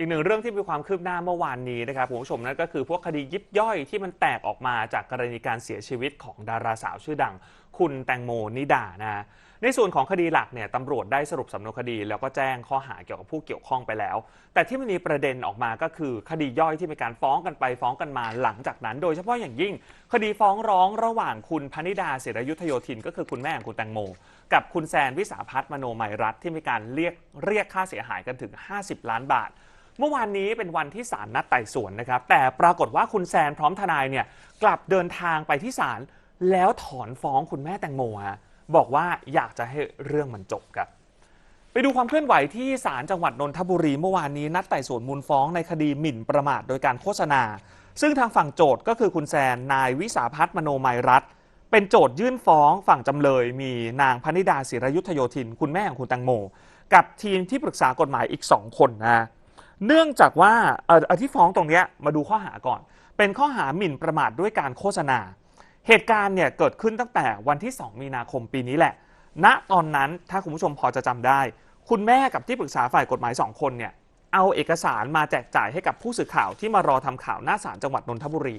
อีกหนึ่งเรื่องที่มีความคืบหน้าเมื่อวานนี้นะครับคุณผู้ชมนั่นก็คือพวกคดียิบย่อยที่มันแตกออกมาจากกรณีการเสียชีวิตของดาราสาวชื่อดัง คุณแตงโมนิดานะ ในส่วนของคดีหลักเนี่ยตำรวจได้สรุปสำนวนคดี แล้วก็แจ้งข้อหาเกี่ยวกับผู้เกี่ยวข้องไปแล้ว แต่ที่มันมีประเด็นออกมาก็คือคดีย่อยที่มีการฟ้องกันไปฟ้องกันมาหลังจากนั้น โดยเฉพาะอย่างยิ่ง คดีฟ้องร้องระหว่างคุณพนิดาศิรยุทธโยธิน ก็คือคุณแม่ของคุณแตงโม กับคุณแซนวิสาพัฒน์มโนมัยรัตน์ที่มีการเรียกเรียกค่าเสียหายกันถึง 50 ล้านบาทเมื่อวานนี้เป็นวันที่ศาลนัดไต่สวนนะครับ แต่ปรากฏว่าคุณแซนพร้อมทนายเนี่ยกลับเดินทางไปที่ศาลแล้วถอนฟ้องคุณแม่แตงโมฮะ บอกว่าอยากจะให้เรื่องมันจบครับ ไปดูความเคลื่อนไหวที่ศาลจังหวัดนนทบุรีเมื่อวานนี้นัดไต่สวนมูลฟ้องในคดีหมิ่นประมาทโดยการโฆษณา ซึ่งทางฝั่งโจทก์ก็คือคุณแซนนายวิสาพัฒน์มโนมัยรัตน์เป็นโจทยื่นฟ้องฝั่งจำเลยมีนางพนิดาศิรยุทธโยธิน คุณแม่ของคุณแตงโม กับทีมที่ปรึกษากฎหมายอีก 2 คนนะเนื่องจากว่าเออเอาที่ฟ้องตรงนี้มาดูข้อหาก่อน เป็นข้อหาหมิ่นประมาทด้วยการโฆษณา เหตุการณ์เนี่ยเกิดขึ้นตั้งแต่วันที่ 2 มีนาคมปีนี้แหละ ณ ตอนนั้นถ้าคุณผู้ชมพอจะจำได้ คุณแม่กับที่ปรึกษาฝ่ายกฎหมาย 2 คนเนี่ยเอาเอกสารมาแจกจ่ายให้กับผู้สื่อข่าวที่มารอทำข่าวหน้าศาลจังหวัดนนทบุรี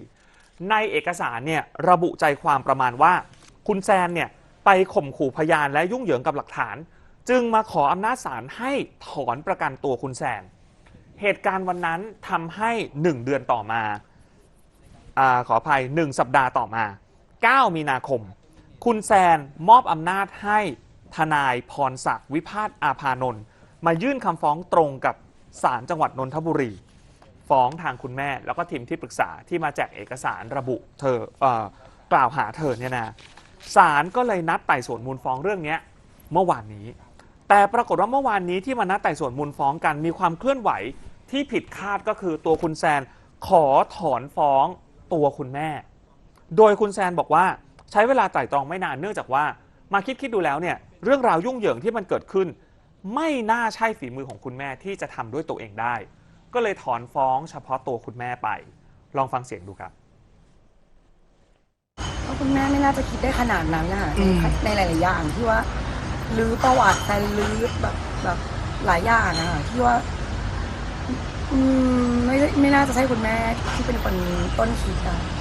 ในเอกสารเนี่ยระบุใจความประมาณว่า คุณแซนเนี่ยไปข่มขู่พยานและยุ่งเหยิงกับหลักฐาน จึงมาขออำนาจศาลให้ถอนประกันตัวคุณแซน เหตุการณ์วันนั้นทำให้ 1 เดือนต่อมาอาขออภัย 1 สัปดาห์ต่อมา 9 มีนาคม คุณแซนมอบอำนาจให้ทนายพรศักดิ์วิพาทอาภานนท์มายื่นคำฟ้องตรงกับศาลจังหวัดนนทบุรี ฟ้องทางคุณแม่แล้วก็ทีมที่ปรึกษาที่มาแจกเอกสารระบุเธอเออกล่าวหาเธอเนี่ยนะศาลก็เลยนัดไต่สวนมูลฟ้องเรื่องนี้เมื่อวานนี้ แต่ปรากฏว่าเมื่อวานนี้ที่มานัดไต่สวนมูลฟ้องกันมีความเคลื่อนไหวที่ผิดคาดก็คือตัวคุณแซนขอถอนฟ้องตัวคุณแม่ โดยคุณแซนบอกว่าใช้เวลาไตร่ตรองไม่นานเนื่องจากว่ามาคิดคิดดูแล้วเนี่ยเรื่องราวยุ่งเหยิงที่มันเกิดขึ้น ไม่น่าใช่ฝีมือของคุณแม่ที่จะทำด้วยตัวเองได้ ก็เลยถอนฟ้องเฉพาะตัวคุณแม่ไป ลองฟังเสียงดูครับเพราะคุณแม่ไม่น่าจะคิดได้ขนาดนั้นนะคะอืมในหลาย ๆ อย่างที่ว่ารื้อประวัติการรื้อแบบแบบหลายอย่างอะค่ะที่ว่าอืมไม่ได้ไม่น่าจะใช่คุณแม่ที่เป็นคนต้นคิดอะใช่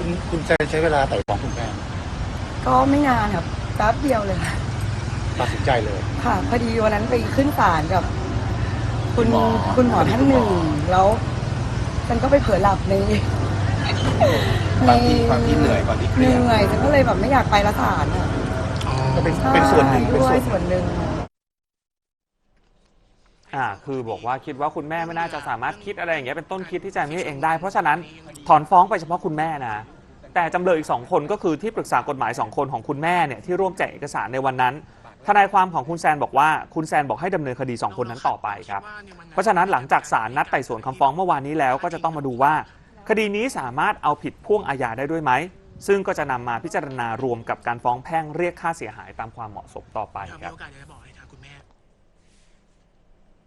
คุณคุณแซนใช้เวลาไต่ฟ้องคุณแม่ก็ไม่นานครับแป๊บเดียวเลยค่ะตัดสินใจเลย ค่ะพอดีวันนั้นไปขึ้นศาลกับ คุณหมอ คุณหมอท่านหนึ่ง แล้วฉันก็ไปเผลอหลับในความที่ความที่เหนื่อยความที่เคเหรียดนื่อยฉันก็เลยแบบไม่อยากไปละศาลอะก็เป็นเป็นส่วนหนึ่งเป็นด้วยส่ส่ววนนหหนึ่งนึ่ง อ่าคือบอกว่าคิดว่าคุณแม่ไม่น่าจะสามารถคิดอะไรอย่างเงี้ยเป็นต้นคิดที่จะนี่เองได้ เพราะฉะนั้นถอนฟ้องไปเฉพาะคุณแม่นะแต่จำเลยอีกสองคนก็คือที่ปรึกษากฎหมายสองคนของคุณแม่เนี่ยที่ร่วมแจกเอกสารในวันนั้นทนายความของคุณแซนบอกว่าคุณแซนบอกให้ดำเนินคดีสองคนนั้นต่อไปครับ เพราะฉะนั้นหลังจากศาลนัดไต่สวนคำฟ้องเมื่อวานนี้แล้วก็จะต้องมาดูว่า คดีนี้สามารถเอาผิดพ่วงอาญาได้ด้วยไหม ซึ่งก็จะนำมาพิจารณารวมกับการฟ้องแพ่งเรียกค่าเสียหายตามความเหมาะสมต่อไปครับ